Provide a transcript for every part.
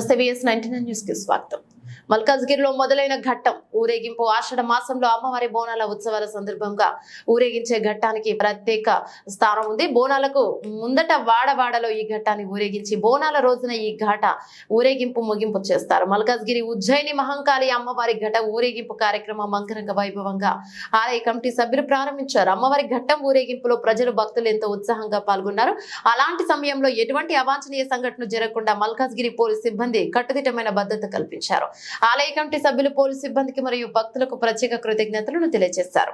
నమస్తే VS ninety nine న్యూస్కి స్వాగతం. మల్కాజ్గిరిలో మొదలైన ఘట్టం ఊరేగింపు ఆషాఢ మాసంలో అమ్మవారి బోనాల ఉత్సవాల సందర్భంగా ఊరేగించే ఘట్టానికి ప్రత్యేక స్థానం ఉంది. బోనాలకు ముందట వాడవాడలో ఈ ఘట్టాన్ని ఊరేగించి బోనాల రోజున ఈ ఘట ఊరేగింపు ముగింపు చేస్తారు. మల్కాజ్గిరి ఉజ్జయిని మహంకాళి అమ్మవారి ఘట ఊరేగింపు కార్యక్రమం అంగరంగ వైభవంగా ఆలయ కమిటీ సభ్యులు ప్రారంభించారు. అమ్మవారి ఘట్టం ఊరేగింపులో ప్రజలు భక్తులు ఎంతో ఉత్సాహంగా పాల్గొన్నారు. అలాంటి సమయంలో ఎటువంటి అవాంఛనీయ సంఘటన జరగకుండా మల్కాజ్గిరి పోలీస్ సిబ్బంది కట్టుదిట్టమైన భద్రత కల్పించారు. ఆలయ కమిటీ సభ్యులు పోలీస్ సిబ్బందికి మరియు భక్తులకు ప్రత్యేక కృతజ్ఞతలను తెలియజేశారు.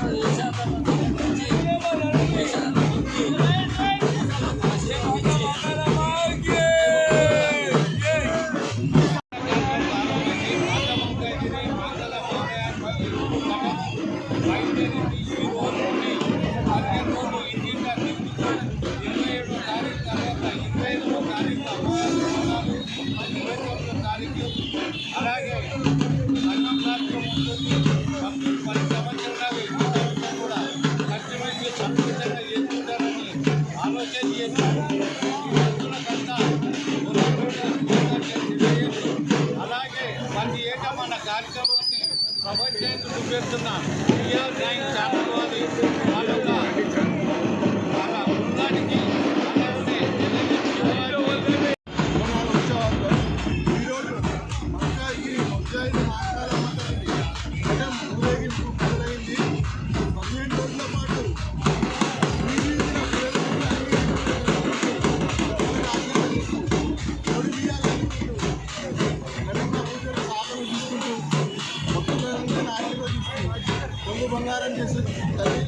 啊！అలాగే ప్రతి ఏటా మన కార్యక్రమాన్ని ప్రపంచానికి చూపెడుతున్న రియల్ నైన్ ఛానల్ వారి వాళ్ళ బంగారం చేసే తల్లి